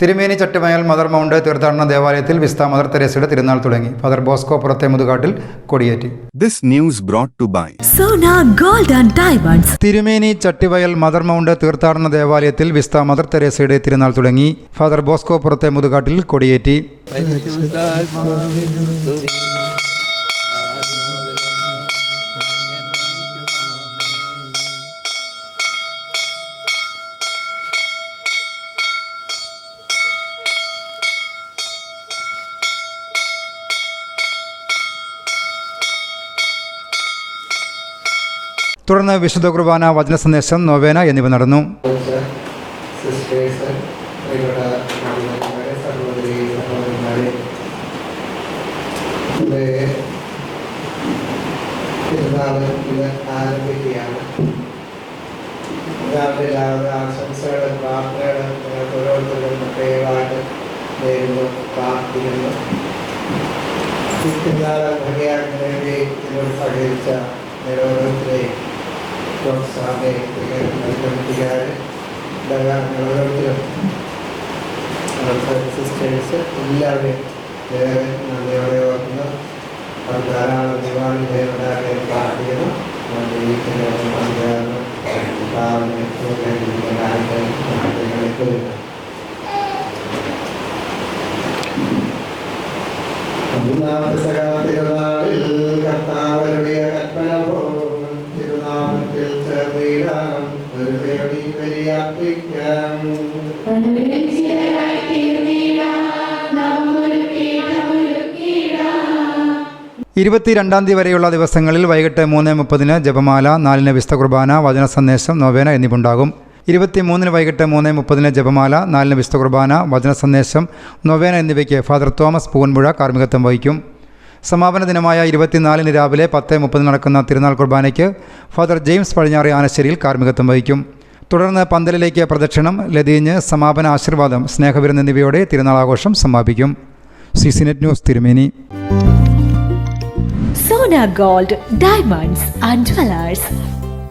തിരുമേനി ചട്ടുമയൽ mother mount തീർത്ഥാടന ദേവാലയത്തിൽ വിസ്ത മദർ തെരേസയുടെ തിരുനാൾ തുടങ്ങി. ഫാദർ ബോസ്കോ പുറത്തെ മുതുകാട്ടിൽ കൊടിയേറ്റി. This news brought to by Sona Gold and Diamonds. തിരുമേനി ചട്ടിവയൽ മദർ മൗണ്ട് തീർത്ഥാടന ദേവാലയത്തിൽ വിസ്ത മദർ തെരേസയുടെ തിരുനാൾ തുടങ്ങി. ഫാദർ ബോസ്കോ പുറത്തെ മുതുകാട്ടിൽ കൊടിയേറ്റി. തുടർന്ന് വിശുദ്ധ കുർബാന വചന സന്ദേശം നോവേന എന്നിവ നടന്നു. സിസ്റ്റേഴ്സ് പ്രിയപ്പെട്ട മാതാപിതാക്കളെ സഹോദരി സഹോദരന്മാരെ ഇവിടെ പെരുന്നാൾ ഇത് ആരംഭിക്കുകയാണ് രാവിലെ എല്ലാവരും ആശംസകളും പ്രാർത്ഥനകളും നിങ്ങൾക്ക് ഓരോരുത്തരും പ്രാർത്ഥിക്കുന്നു സഹകരിച്ച ഓരോരുത്തരെയും പ്രോത്സാഹനെ കമ്മിറ്റിക്കാർ ഓരോരുത്തരും സിസ്റ്റേഴ്സ് എല്ലാവരെയും ഏറെ നന്ദിയോടെ ഓർക്കുന്നു അവർ ധാരാളം ദിവാളി ഉണ്ടാകാൻ പ്രാർത്ഥിക്കുന്നു നമ്മുടെ വീട്ടിലെ ഇരുപത്തിരണ്ടാം തീയതി വരെയുള്ള ദിവസങ്ങളിൽ വൈകിട്ട് മൂന്ന് മുപ്പതിന് ജപമാല നാലിന് വിസ്ത കുർബാന വചന സന്ദേശം നൊവേന എന്നിവയുണ്ടാകും. ഇരുപത്തിമൂന്നിന് വൈകിട്ട് മൂന്ന് മുപ്പതിന് ജപമാല നാലിന് വിസ്ത കുർബാന വചന സന്ദേശം നോവേന എന്നിവയ്ക്ക് ഫാദർ തോമസ് പൂവൻപുഴ കാർമ്മികത്വം വഹിക്കും. സമാപന ദിനമായ ഇരുപത്തിനാലിന് രാവിലെ പത്ത് മുപ്പതിന് നടക്കുന്ന തിരുനാൾ കുർബാനയ്ക്ക് ഫാദർ ജെയിംസ് പടിഞ്ഞാറി ആനശ്ശേരിയിൽ കാർമ്മികത്വം വഹിക്കും. തുടർന്ന് പന്തലിലേക്ക് പ്രദക്ഷിണം ലതീഞ്ഞ് സമാപന ആശീർവാദം സ്നേഹവിരുന്ന് എന്നിവയോടെ തിരുനാൾ ആഘോഷം സമാപിക്കും C C Net News Thirumeni Sona Gold Diamonds and Jewelers.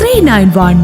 three nine one